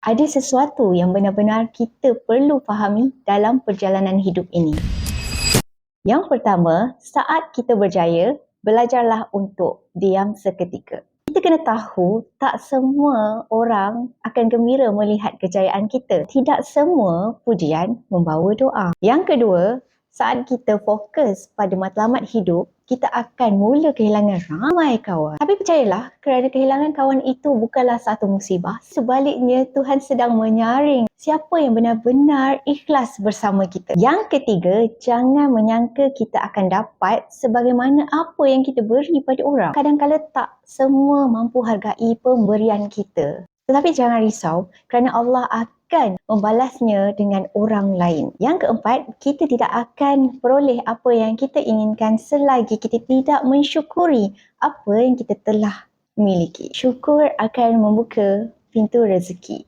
ada sesuatu yang benar-benar kita perlu fahami dalam perjalanan hidup ini. Yang pertama, saat kita berjaya, belajarlah untuk diam seketika. Kita kena tahu tak semua orang akan gembira melihat kejayaan kita. Tidak semua pujian membawa doa. Yang kedua, saat kita fokus pada matlamat hidup, kita akan mula kehilangan ramai kawan. Tapi percayalah, kerana kehilangan kawan itu bukanlah satu musibah. Sebaliknya, Tuhan sedang menyaring siapa yang benar-benar ikhlas bersama kita. Yang ketiga, jangan menyangka kita akan dapat sebagaimana apa yang kita beri pada orang. Kadang-kadang tak semua mampu hargai pemberian kita. Tetapi jangan risau kerana Allah akan membalasnya dengan orang lain. Yang keempat, kita tidak akan peroleh apa yang kita inginkan selagi kita tidak mensyukuri apa yang kita telah miliki. Syukur akan membuka pintu rezeki.